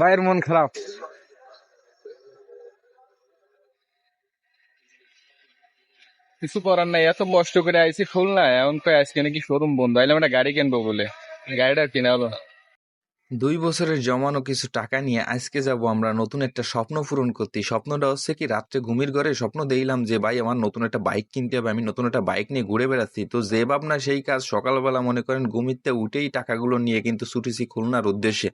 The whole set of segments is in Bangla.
ভাইয়ের মন খারাপ কিছু করার নাই, এত কষ্ট করে আইসি খুলনা, এখন তো আজকে নাকি শোরুম বন্ধ আইলাম একটা গাড়ি কিনবো বলে গাড়িটা কিনা হলো। দুই বছরের জমানো কিছু টাকা নিয়ে আজকে যাব আমরা নতুন একটা স্বপ্ন পূরণ করতে। স্বপ্নটা হচ্ছে কি, রাত্রে ঘুমির ঘরে স্বপ্ন দেখলাম যে, ভাই, আমার নতুন একটা বাইক কিনতে হবে, আমি নতুন একটা বাইক নিয়ে ঘুরে বেড়াচ্ছি। তো যে ভাবনা সেই কাজ সকালবেলা মনে করেন ঘুমিতে উঠেই টাকাগুলো নিয়ে কিন্তু ছুটেছি খুলনার উদ্দেশ্যে।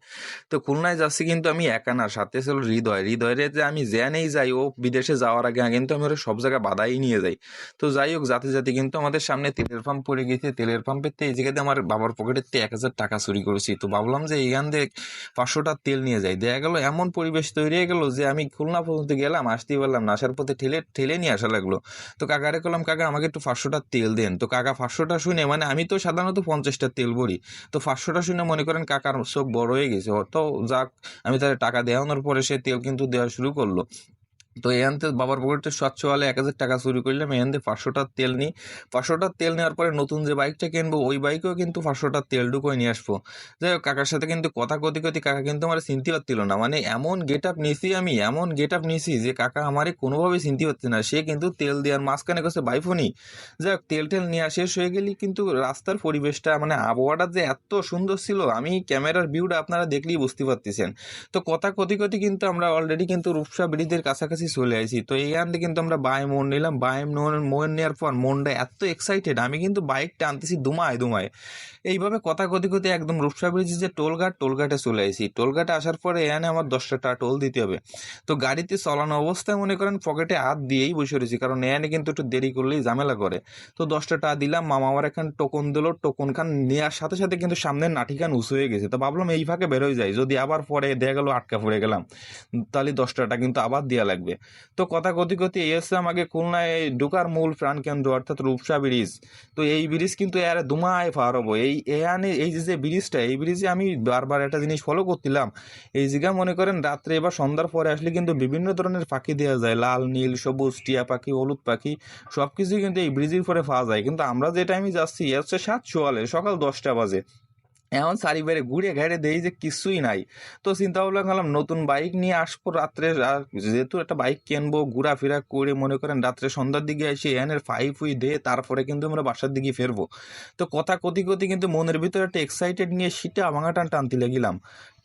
তো খুলনায় যাচ্ছি কিন্তু আমি একা না, সাথে ছিল হৃদয়। হৃদয়ের যে আমি জেনেই যাই, ও বিদেশে যাওয়ার আগে কিন্তু আমি ওরা সব জায়গায় বাধাই নিয়ে যাই। তো যাই হোক, যাতে যাতে কিন্তু আমাদের সামনে তেলের পাম্প পড়ে গেছে। তেলের পাম্পের তো এই জায়গাতে আমার বাবার পকেটের থেকে এক হাজার টাকা চুরি করেছি। তো ভাবলাম যে এখান থেকে পাঁচশোটা তেল নিয়ে যায় দেখা গেল, এমন পরিবেশ তৈরি হয়ে গেলো যে আমি খুলনা পর্যন্ত গেলাম, আসতেই পারলাম না। আসার পথে ঠেলে ঠেলে নিয়ে আসা লাগল। তো কাকারে করলাম কাকা, আমাকে একটু পাঁচশোটা তেল দেন। তো কাকা পাঁচশোটা শুনে মানে আমি তো সাধারণত পঞ্চাশটা তেল ভরি। তো পাঁচশোটা শুনে মনে করেন কাকার চোখ বড় হয়ে গেছে। তো যাক, আমি তাদের টাকা দেওয়ানোর পরে সে তেল কিন্তু দেওয়া শুরু করল। তো এখান থেকে বাবার পকেটে স্বচ্ছ ওয়ালে এক হাজার টাকা চুরি করলাম এখান থেকে পাঁচশোটার তেল নিই। পাঁচশোটার তেল নেওয়ার পরে নতুন যে বাইকটা কিনবো, ওই বাইকেও কিন্তু পাঁচশোটার তেল ঢুকোয় নিয়ে আসব। যাই হোক, কাকার সাথে কিন্তু কথা কতি কতি কাকা কিন্তু আমার চিনতে পারছিল না। মানে এমন গেট আপ নিছি আমি, এমন গেট আপ নিছি যে কাকা আমারে কোনোভাবে চিনতে পারছে না। সে কিন্তু তেল দেওয়ার মাঝখানে কাছে বাইফোনই। যাই হোক, তেল টেল নিয়ে শেষ হয়ে গেলি কিন্তু রাস্তার পরিবেশটা মানে আবহাওয়াটা যে এত সুন্দর ছিল, আমি ক্যামেরার ভিউটা আপনারা দেখলেই বুঝতে পারতেছেন। তো কথা কতি কতি কিন্তু আমরা অলরেডি কিন্তু রূপসা ব্রিজের কাছাকাছি চলে আসি তো এইখান থেকে কিন্তু আমরা বাই মোড় নিলাম। বাই মোড় মোড় নেওয়ার পর মনটা এত এক্সাইটেড আমি কিন্তু বাইক টানতেছি দুমায় দুমায়। এইভাবে কথা কতি কতি একদম রূপসা ব্রিজে যে টোলঘাট, টোলঘাটে চলে আসি টোলঘাটে আসার পরে এখানে আমার দশটা টোল দিতে হবে। তো গাড়িতে চলানো অবস্থায় মনে করেন পকেটে হাত দিয়েই বসে রয়েছি, কারণ এখানে কিন্তু একটু দেরি করলেই ঝামেলা করে। তো দশটা টাকা দিলাম, মামা আমার এখান টোকন দিল, টোকন খান নেওয়ার সাথে সাথে কিন্তু সামনের নাঠি খান উঁচু হয়ে গেছে। তো ভাবলাম এই ফাঁকে বেরোয় যাই, যদি আবার পরে দেখা গেলো, আটকা পড়ে গেলাম। তাহলে দশ টাকা কিন্তু আবার দেওয়া লাগবে। তো কথা কতি কতি এই এসে আমাকে খুলনায় ঢোকার মূল প্রাণকেন্দ্র অর্থাৎ রূপসা ব্রিজ। তো এই ব্রিজ কিন্তু এর দুমায় পার হব। এই, এখানে এই যে যে ব্রিজটা, এই ব্রিজে আমি বারবার একটা জিনিস ফলো করছিলাম। এই জায়গা মনে করেন রাত্রে বা সন্ধ্যার পরে আসলে কিন্তু বিভিন্ন ধরনের পাখি দেওয়া যায়। লাল, নীল, সবুজ, টিয়া পাখি, হলুদ পাখি সব কিছুই কিন্তু এই ব্রিজের পরে পাওয়া যায়। কিন্তু আমরা যে টাইমে যাচ্ছি, এ হচ্ছে সাত চুয়ালে সকাল দশটা বাজে। এমন চারিবারে ঘুরে ঘেরে দেই যে কিছুই নাই। তো চিন্তা ভাবনা করলাম, নতুন বাইক নিয়ে আসব রাত্রে। আর যেহেতু একটা বাইক কিনবো, ঘোরাফেরা করে মনে করেন রাত্রে সন্ধ্যার দিকে এসে এনের ফাইভ উই দে, তারপরে কিন্তু আমরা বাসার দিকে ফেরবো। তো কথা কতি কতি কিন্তু মনের ভিতরে একটা এক্সাইটেড নিয়ে সিটা ভাঙা টান টানতে লাগিলাম।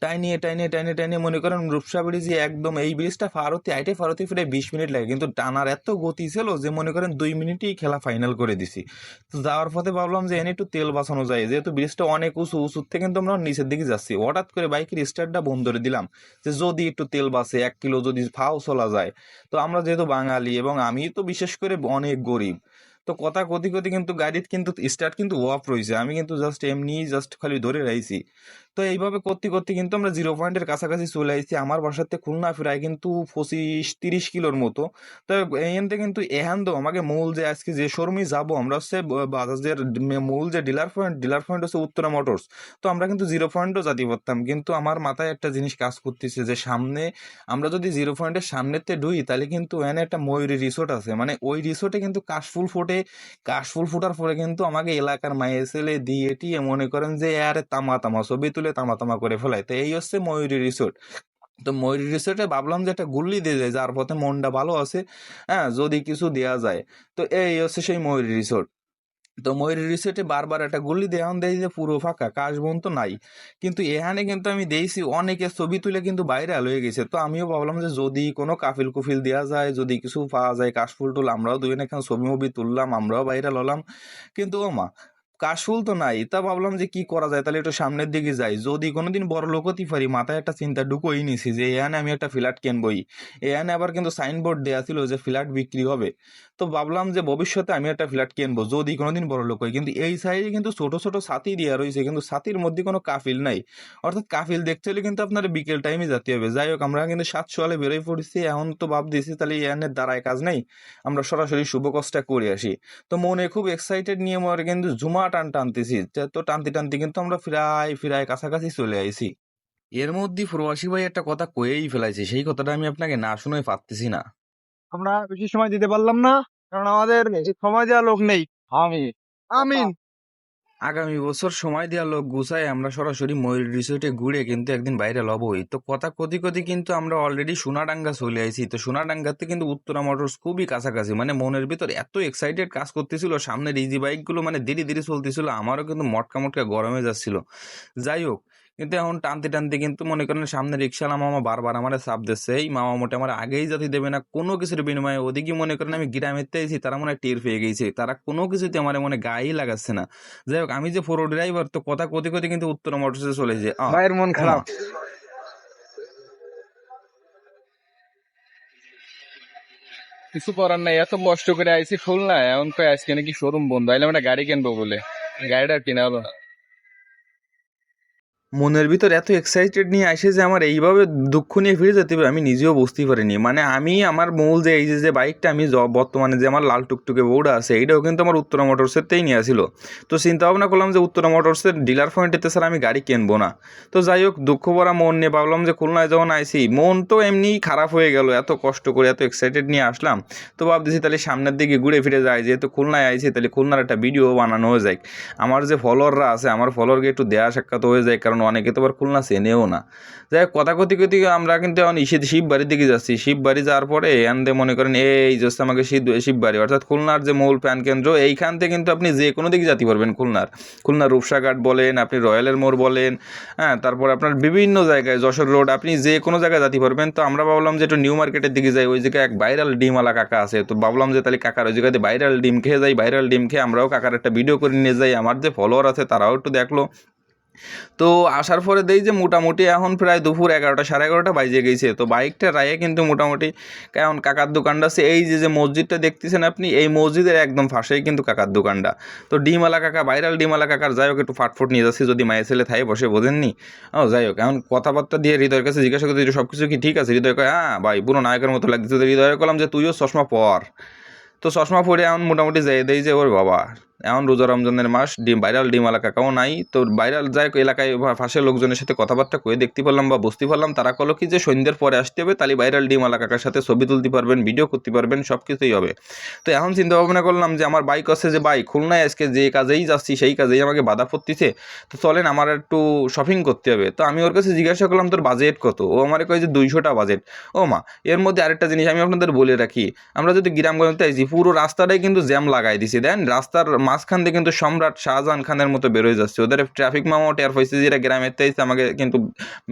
টাইনিয়ে টাইনিয়ে টাইনিয়ে টাইনিয়ে মনে করেন রূপসা ব্রিজে একদম এই ব্রিজটা ফারতি আইটে ফারতি ফিরে বিশ মিনিট লাগে। কিন্তু টানার এত গতি ছিল যে মনে করেন দুই মিনিটেই খেলা ফাইনাল করে দিছি। তো যাওয়ার পথে ভাবলাম যে এনে একটু তেল বাঁচানো যায়। যেহেতু ব্রিজটা অনেক উঁচু, উঁচুর থেকে কিন্তু আমরা নিচের দিকে যাচ্ছি। হঠাৎ করে বাইকের স্টার্টটা বন্ধ করে দিলাম যে যদি একটু তেল বাঁচে, এক কিলো যদি ফাও চলা যায়। তো আমরা যেহেতু বাঙালি এবং আমি তো বিশেষ করে অনেক গরিব, তো কথা কতি কতি কিন্তু গাড়ির কিন্তু স্টার্ট কিন্তু অফ রয়েছে। আমি কিন্তু জাস্ট এমনি জাস্ট খালি ধরে রাখছি তো এইভাবে করতে করতে কিন্তু আমরা জিরো পয়েন্টের কাছাকাছি চলে আসছি আমার বাসাতে খুলনা ফেরায় কিন্তু পঁচিশ তিরিশ কিলোর মতো। তো থেকে কিন্তু এহান তো আমাকে মূল যে আজকে যে শোরুমে যাব, আমরা হচ্ছে বাজাজের মূল যে ডিলার পয়েন্ট ডিলার পয়েন্ট হচ্ছে উত্তরা মোটরস তো আমরা কিন্তু জিরো পয়েন্টও যেতে পারতাম। কিন্তু আমার মাথায় একটা জিনিস কাজ করতেছে যে সামনে আমরা যদি জিরো পয়েন্টের সামনেতে ঢুই, তাহলে কিন্তু এনে একটা ময়ূরী রিসোর্ট আছে। মানে ওই রিসোর্টে কিন্তু কাশফুল ফোটে। কাশফুল ফোটার পরে কিন্তু আমাকে এলাকার মায়ে ছেলে দিয়ে টিয়ে মনে করেন যে, আরে তামা তামা, ছবি তুলে তামা তামা করে ফেলায়। তো এই হচ্ছে ময়ূরী রিসোর্ট তো ময়ূরী রিসোর্টে ভাবলাম যে একটা গুল্লি দিয়ে যায় যার পথে মনটা ভালো আছে হ্যাঁ যদি কিছু দেওয়া যায়। তো এই হচ্ছে সেই ময়ূরী রিসোর্ট তো ময়ূরী রিসোর্টে বারবার একটা গুল্লি দেওয়ান দেয় যে পুরো ফাঁকা, কাশবন তো নাই। কিন্তু এখানে কিন্তু আমি দেখছি অনেকে ছবি তুলে কিন্তু ভাইরাল হয়ে গেছে। তো আমিও ভাবলাম যে যদি কোনো কাফিল কুফিল দেওয়া যায়, যদি কিছু পাওয়া যায়, কাশফুল টুল, আমরাও দুই এখানে ছবি মুভি তুললাম, আমরাও ভাইরাল হলাম। কিন্তু ও মা কাশফুল তো নাই, তা ভাবলাম যে কি করা যায়? তাহলে একটু সামনের দিকে যাই। যদি কোনোদিন বড় লোক হতে পারি, মাথায় একটা চিন্তা ঢুকোই নিছি যে, এখানে আমি একটা ফ্ল্যাট কিনবই। এখানে আবার কিন্তু সাইনবোর্ড দেওয়া ছিল যে, ফ্ল্যাট বিক্রি হবে। তো ভাবলাম যে, ভবিষ্যতে আমি একটা ফ্ল্যাট কিনবো, যদি কোনোদিন বড় লোক হয়। কিন্তু এই সাইডে কিন্তু ছোট ছোট ছাতি দেওয়া রয়েছে, কিন্তু ছাতির মধ্যে কোনো কাফিল নাই। অর্থাৎ কাফিল দেখতে হলে কিন্তু আপনার বিকেল টাইমে যেতে হবে। যাই হোক, আমরা কিন্তু সাত সোয়ালে বেরোয় পড়েছি, এখন তো ভাব দিয়েছি তাহলে এখানে দ্বারায় কাজ নেই। আমরা সরাসরি শুভ কষ্টটা করে আসি। তো মনে খুব এক্সাইটেড নিয়ে মরে কিন্তু ঝুমা টান টানতেছি। তো টানতে টানতে কিন্তু আমরা ফিরাই ফিরাই কাছাকাছি চলে আইছি। এর মধ্যে প্রবাসী ভাই একটা কথা কয়েই ফেলাইছে সেই কথাটা আমি আপনাকে না শুনে পারতেছি না। আমরা বেশি সময় দিতে পারলাম না কারণ আমাদের সময় লোক নেই। আমি। আমিন। আগামী বছর সময় দেওয়া লোক গুছাই আমরা সরাসরি ময়ূর রিসোর্টে ঘুরে কিন্তু একদিন বাইরে লবই। তো কথা কতি কতি কিন্তু আমরা অলরেডি সোনাডাঙ্গা চলে আইছি। তো সোনাডাঙ্গাতে কিন্তু উত্তরা মোটরস খুবই কাছাকাছি মানে মনের ভিতর এত এক্সাইটেড কাজ করতেছিল, সামনের ইজি বাইকগুলো মানে দেরি দেরি চলতেছিল, আমারও কিন্তু মটকা মটকা গরমে যাচ্ছিল। যাই হোক কিন্তু এখন টানতে টানতে কিন্তু মনে করেন সামনে রিক্সালা মামা বারবার আমার চাপ দিচ্ছে। এই মামা মোটে আমার আগেই যাতে দেবে না কোনো কিছুর বিনিময়ে। ওদিকে মনে করেন আমি গ্রামের আইছি তারা মনে হয় টের পেয়ে গেছে। তারা কোনো কিছুতে আমার মনে গায়েই লাগাচ্ছে না। যাই হোক আমি যে ফোর ড্রাইভার তো কথা কতি কতি কিন্তু উত্তর মোটরসে চলে যায় ভাইয়ের মন খারাপ। কিছু করার নাই এত কষ্ট করে আইসি ফুল না এখন কই আজকে নাকি শোরুম বন্ধ আইলাম একটা গাড়ি কিনবো বলে। গাড়িটা কিনা হলো না মনের ভিতর এত এক্সাইটেড নিয়ে আসে যে আমার এইভাবে দুঃখ নিয়ে ফিরে যেতে হবে, আমি নিজেও বুঝতেই পারিনি। মানে আমি আমার মূল যে এই যে বাইকটা আমি বর্তমানে যে আমার লাল টুকটুকে বউটা আছে, এইটাও কিন্তু আমার উত্তরা মোটরসেরতেই নিয়ে আসিল তো চিন্তা ভাবনা করলাম যে উত্তরা মোটরসের ডিলার পয়েন্টেতে স্যার আমি গাড়ি কিনবো না। তো যাই হোক, দুঃখ ভরা মন নিয়ে ভাবলাম যে খুলনায় যখন আইসি, মন তো এমনি খারাপ হয়ে গেল, এত কষ্ট করে এত এক্সাইটেড নিয়ে আসলাম। তো ভাবতেছি তাহলে সামনের দিকে ঘুরে ফিরে যায় যেহেতু খুলনায় আইছি তাহলে খুলনার একটা ভিডিও বানানো হয়ে যায় আমার যে ফলোয়াররা আছে, আমার ফলোয়ারকে একটু দেয়া সাক্ষাৎ হয়ে যায় কারণ অনেকে তো আবার খুলনা চেনেও না। যাই হোক, কথা কথি কথি আমরা কিন্তু এখন ইসে শিব বাড়ির দিকে যাচ্ছি। শিব বাড়ি যাওয়ার পরে এনদে মনে করেন, এই জাস্ট আমাকে শিব শিব বাড়ি। অর্থাৎ খুলনার যে মূল প্যান কেন্দ্র, এইখান থেকে কিন্তু আপনি যে কোনো দিকে যেতে পারবেন খুলনার। খুলনার রূপসাঘাট বলেন, আপনি রয়্যালের মোড় বলেন হ্যাঁ তারপর আপনার বিভিন্ন জায়গায় যশোর রোড, আপনি যে কোনো জায়গায় যেতে পারবেন। তো আমরা ভাবলাম যে একটু নিউ মার্কেটের দিকে যাই, ওই জায়গায় এক ভাইরাল ডিমওয়ালা কাকা আছে। তো ভাবলাম যে তাহলে কাকার ওই জায়গাতে ভাইরাল ডিম খেয়ে যাই, ভাইরাল ডিম খেয়ে আমরাও কাকার একটা ভিডিও করে নিয়ে যাই। আমার যে ফলোয়ার আছে তারাও একটু দেখল। তো আসার পরে দেই যে মোটামুটি এখন প্রায় দুপুর এগারোটা, সাড়ে এগারোটা বাজে গেছে। তো বাইকটা রায়ে কিন্তু মোটামুটি কেমন কাকার দোকানটা আছে, এই যে যে মসজিদটা দেখতেছেন আপনি, এই মসজিদের একদম ফাঁসেই কিন্তু কাকার দোকানটা। তো ডিমালা কাকা, ভাইরাল ডিমালা কাকার, যাই হোক, একটু ফাটফুট নিয়ে যাচ্ছি, যদি মায়ের ছেলে থাই বসে বোঝেননি। ও, যাই হোক, এখন কথাবার্তা দিয়ে হৃদয়ের কাছে জিজ্ঞাসা করতে সব কিছু কি ঠিক আছে? হৃদয় কয় হ্যাঁ ভাই, পুরো নায়কের মতো লাগতেছে। তো হৃদয় করলাম যে তুইও চশমা পর। তো চশমা পরে এখন মোটামুটি যাই দেই যে, ওর বাবা এখন রোজা রমজানের মাস, ডিম, ভাইরাল ডিম এলাকা কাও নাই। তো ভাইরাল যাই এলাকায় পাশের লোকজনের সাথে কথাবার্তা কয়ে দেখতে পারলাম বা বুঝতে পারলাম, তারা কলো কি যে সন্ধ্যের পরে আসতে হবে, তাহলে ভাইরাল ডিম এলাকা কাকার সাথে ছবি তুলতে পারবেন ভিডিও করতে পারবেন সব কিছুই হবে। তো এখন চিন্তা ভাবনা করলাম যে আমার বাইক আছে যে বাইক খুলনায় আজকে যে কাজেই যাচ্ছি, সেই কাজেই আমাকে বাধা পড়তেছে। তো চলেন আমার একটু শপিং করতে হবে। তো আমি ওর কাছে জিজ্ঞাসা করলাম, তোর বাজেট কত? ও আমার কয় যে দুইশোটা বাজেট ও মা, এর মধ্যে আরেকটা জিনিস আমি আপনাদের বলে রাখি। আমরা যদি গ্রামগঞ্জে আইছি, পুরো রাস্তাটাই কিন্তু জ্যাম লাগাই দিছি। দেন রাস্তার মাঝখান দিয়ে কিন্তু সম্রাট শাহজাহান খানের মতো বেরোয় যাচ্ছে। ওদের ট্রাফিক মামাও টের হয়েছে যেটা গ্রামের তাইছে আমাকে কিন্তু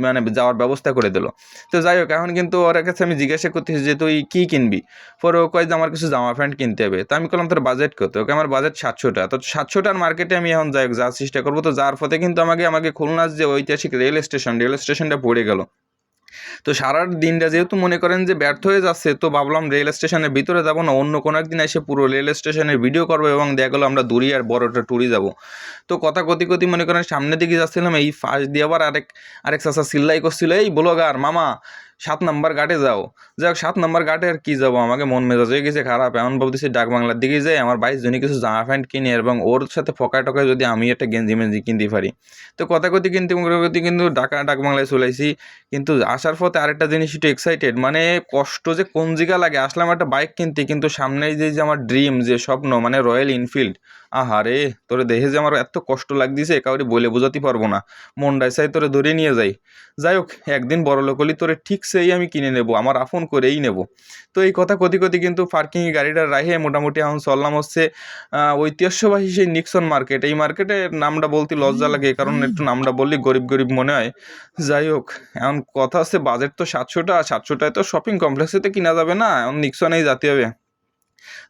মানে যাওয়ার ব্যবস্থা করে দিল। তো যাই হোক, এখন কিন্তু ওর কাছে আমি জিজ্ঞাসা করতেছি যে, তুই কী কিনবি? পরে ও কয় যে, আমার কিছু জামা প্যান্ট কিনতে হবে। তো আমি বললাম তোর বাজেট কত? ওকে, আমার বাজেট সাতশোটা। তো সাতশোটার মার্কেটে আমি এখন যাই হোক, যাওয়ার চেষ্টা করব। তো যার পথে কিন্তু আমাকে আমাকে খুলনার যে ঐতিহাসিক রেল স্টেশন রেল স্টেশনটা পড়ে গেল। তো সারার দিনটা যেহেতু মনে করেন যে ব্যর্থ হয়ে যাচ্ছে, তো ভাবলাম রেল স্টেশনের ভিতরে যাব না, অন্য কোনো একদিন এসে পুরো রেল স্টেশনের ভিডিও করব এবং দেখা গেলো আমরা দূরে আর বড়টা ট্যুরে যাব। তো কথা কতি কতি মনে করেন সামনের দিকে যাচ্ছিলাম, এই ফার্স্ট দিয়ে আবার আরেক আরেক চাষা সিল্লাই করছিল, এই ব্লগার মামা সাত নাম্বার ঘাটে যাও। যাই হোক সাত নাম্বার ঘাটে আর কি যাব? আমাকে মন মেজাজ হয়ে গেছে খারাপ। এমন ভাবতেছি ডাক বাংলার দিকে যাই। আমার বাইশ জনে কিছু জামা প্যান্ট কিনে এবং ওর সাথে ফকায় টকায় যদি আমি একটা গেঞ্জি মেঞ্জি কিনতে পারি। তো কথা কথি কিন্তু কিন্তু ডাকা ডাক বাংলায় চলেছি কিন্তু আসার পথে আরেকটা জিনিস একটু এক্সাইটেড মানে কষ্ট যে কোন জায়গা লাগে। আসলাম একটা বাইক কিনতে, কিন্তু সামনেই যে আমার ড্রিম যে স্বপ্ন মানে রয়্যাল এনফিল্ড আহারে তোরে দেখে যে আমার এত কষ্ট লাগতেছে কাউরে বলে বোঝাতে পারব না। মনটায় চাই তোরে ধরে নিয়ে যাই। যাই হোক একদিন বড় লোক হলি তোরে ঠিক সেই আমি কিনে নেব আমার আফন করেই নেব। তো এই কথা কতি কতি কিন্তু পার্কিংয়ে গাড়িটা রাখে মোটামুটি এখন চললাম হচ্ছে ঐতিহ্যবাহী সেই নিক্সন মার্কেট এই মার্কেটের নামটা বলতে লজ্জা লাগে কারণ একটু নামটা বললে গরিব গরিব মনে হয়। যাই হোক এখন কথা আছে বাজেট তো সাতশোটা সাতশোটায় তো শপিং কমপ্লেক্সেতে কিনা যাবে না এখন নিক্সনেই যেতে হবে।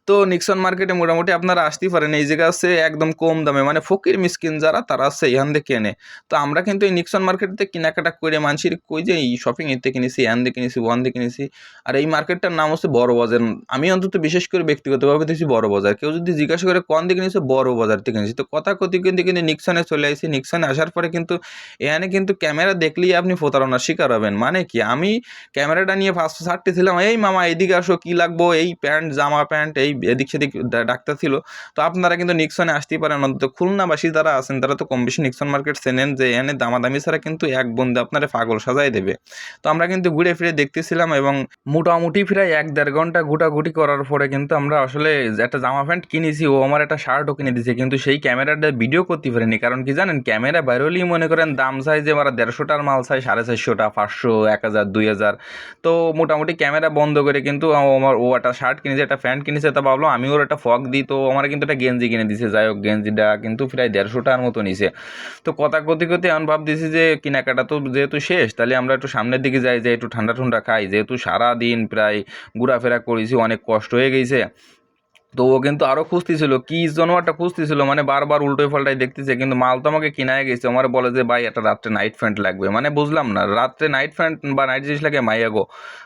তো নিক্সন মার্কেটে মোটামুটি আপনারা আসতেই পারেন। এই জায়গা আছে একদম কম দামে। মানে ফকির মিসকিন যারা, তারা আছে এখান থেকে কেনে। তো আমরা কিন্তু এই নিক্সন মার্কেটতে কেনাকাটা করে মানুষের কই যে এই শপিং এতে কিনেছি এখান দিয়ে কিনেছি ওয়ান দিয়ে কিনেছি আর এই মার্কেটটার নাম হচ্ছে বড় বাজার। আমি অন্তত বিশেষ করে ব্যক্তিগতভাবে দেখছি বড় বাজার। কেউ যদি জিজ্ঞাসা করে কোন দিকে কিনেছে বড় বাজার থেকে কিনেছি তো কথা কথি কিন্তু কিন্তু নিক্সনে চলে আসি নিক্সনে আসার পরে কিন্তু এখানে কিন্তু ক্যামেরা দেখলেই আপনি প্রতারণার শিকার হবেন। মানে কি? আমি ক্যামেরাটা নিয়ে ফার্স্ট ছাড়তেছিলাম, এই মামা এদিকে আসো, কি লাগবো? এই প্যান্ট, জামা প্যান্ট, এই এদিক সেদিক ডাক্তার ছিল। তো আপনারা কিন্তু নিক্সনে আসতেই পারেন। অন্তত খুলনাবাসী যারা আছেন, তারা তো কম বেশি নিক্সন মার্কেট চেনেন যে এখানে দামাদামি ছাড়া কিন্তু এক বন্ধু আপনারা পাগল সাজাই দেবে। তো আমরা কিন্তু ঘুরে ফিরে দেখতেছিলাম এবং মোটামুটি প্রায় এক দেড় ঘণ্টা গুটাগুটি করার পরে কিন্তু আমরা আসলে একটা জামা প্যান্ট কিনেছি। ও আমার একটা শার্টও কিনে দিয়েছে, কিন্তু সেই ক্যামেরাটা ভিডিও করতে পারিনি। কারণ কি জানেন, ক্যামেরা বাইরে মনে করেন দাম চাই যে ওরা দেড়শোটার মাল চাই, সাড়ে চারশোটা পাঁচশো, এক হাজার, দুই হাজার। তো মোটামুটি ক্যামেরা বন্ধ করে কিন্তু আমার, ও একটা শার্ট কিনেছে, একটা প্যান্ট কিনেছে। তা ভাবলাম আমি ওর একটা ফক দিই। তো আমার কিন্তু একটা গেঞ্জি কিনে দিছে। যাই হোক, গেঞ্জিটা কিন্তু প্রায় দেড়শো টাকার মতো নিছে। তো কথা কথি কথি এমন দিছি যে, কেনাকাটা তো যেহেতু শেষ, তাহলে আমরা একটু সামনের দিকে যাই, যে একটু ঠান্ডা ঠান্ডা খাই। যেহেতু সারা দিন প্রায় ঘোরাফেরা করেছি, অনেক কষ্ট হয়ে গেছে। তো ও কিন্তু আরও খুঁজতেছিল কি জানোয়ারটা খুঁজতেছিল মানে বারবার উল্টোই পাল্টাই দেখতেছে, কিন্তু মাল তো আমাকে কিনায় গেছে, আমার বলে যে, ভাই, একটা রাত্রে নাইট ফ্যান্ট লাগবে। মানে বুঝলাম না, রাত্রে নাইট ফ্যান্ট বা নাইট জিনিস লাগে, মাইয়া গো।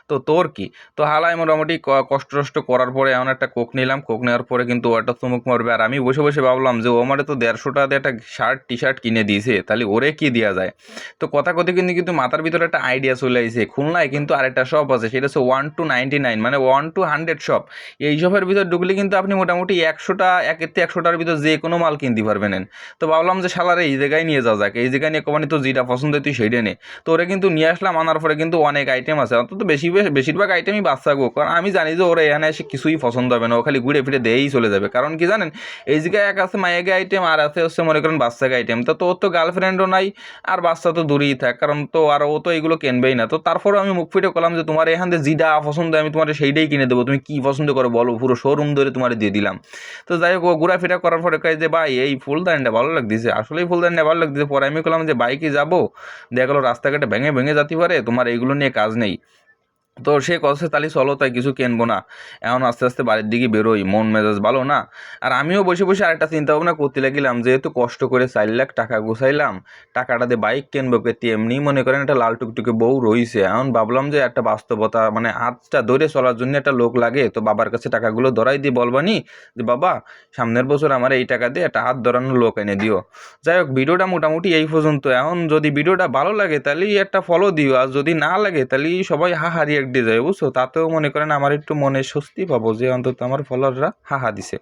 তো তোর কি? তো হালাই মোটামুটি কষ্ট টষ্ট করার পরে এমন একটা কোক নিলাম, কোক নেওয়ার পরে কিন্তু ও একটা চুমুক মারবে, আর আমি বসে বসে ভাবলাম যে, ও আমারে তো দেড়শো টাকা দিয়ে একটা শার্ট টি শার্ট কিনে দিয়েছে, তাহলে ওরে কি দেওয়া যায়? তো কথা কথা কিন্তু কিন্তু মাথার ভিতরে একটা আইডিয়া চলে আসছে খুলনায় কিন্তু আরেকটা শপ আছে, সেটা হচ্ছে ওয়ান টু নাইনটি নাইন মানে ওয়ান টু হান্ড্রেড শপ এই শপের ভিতর ঢুকলে কিন্তু আপনি মোটামুটি একশোটা, একের থেকে একশোটার ভিতর যে কোনো মাল কিনতে পারবেন তো ভাবলাম যে শালারে এই জায়গায় নিয়ে যাওয়া যাক। এই জায়গায় নিয়ে কোম্পানি তো যেটা পছন্দ তুই সেইটা নে। তো ওরা কিন্তু নিয়ে আসলাম, আনার পরে কিন্তু অনেক আইটেম আছে। অন্তত বেশি বেশ- বেশিরভাগ আইটেমই বাচ্চা গো। কারণ আমি জানি যে ওরা এখানে এসে কিছুই পছন্দ হবে না। ও খালি ঘুরে ফিরে দিয়েই চলে যাবে। কারণ কি জানেন? এই জায়গায় এক আছে মায়েগে আইটেম আর আছে হচ্ছে মনে করেন বাচ্চাকে আইটেম তো তোর তো গার্লফ্রেন্ডও নাই, আর বাচ্চা তো দূরেই থাক। কারণ তো আর ও তো এইগুলো কিনবেই না। তো তারপরে আমি মুখ ফিটে করলাম যে তোমার এখান থেকে যেটা পছন্দ আমি তোমার সেইটাই কিনে দেবো। তুমি কি পছন্দ করো বলো? পুরো শোরুম ধরে তোমার দিয়ে দিলাম। তো যাই হোক ঘোরাফেরা করার পরে কয় যে, ভাই, এই ফুলদানিটা ভালো লাগতেছে। আসলেই ফুলদানিটা ভালো লাগতেছে, পরে আমি করলাম যে বাইকে যাব? দেখা গেলো, রাস্তাঘাটে ভেঙে ভেঙে যাতে পারে, তোমার এইগুলো নিয়ে কাজ নেই। তো সে কথা তাহলে চলো, তাই কিছু কিনবো না। এখন আস্তে আস্তে বাড়ির দিকে বেরোই, মন মেজাজ ভালো না। আর আমিও বসে বসে আরেকটা চিন্তা ভাবনা করতে লাগিলাম, যেহেতু কষ্ট করে চার লাখ টাকা গুছাইলাম, টাকাটা দিয়ে বাইক কিনবো কেতে, এমনি মনে করেন একটা লাল টুকটুকে বউ রইছে। এখন ভাবলাম যে একটা বাস্তবতা মানে হাতটা ধরে চলার জন্য একটা লোক লাগে, তো বাবার কাছে টাকাগুলো ধরাই দিয়ে বলবানি যে বাবা, সামনের বছর আমার এই টাকা দিয়ে একটা হাত ধরানোর লোক এনে দিও। যাই হোক, ভিডিওটা মোটামুটি এই পর্যন্ত। এখন যদি ভিডিওটা ভালো লাগে, তাহলেই একটা ফলো দিও, আর যদি না লাগে তাহলে সবাই হা হারিয়ে দিয়ে যায় বুঝছ তাতেও মনে করেন আমার একটু মনে স্বস্তি পাবো যে অন্তত আমার ফলোয়াররা হা হা দিছে।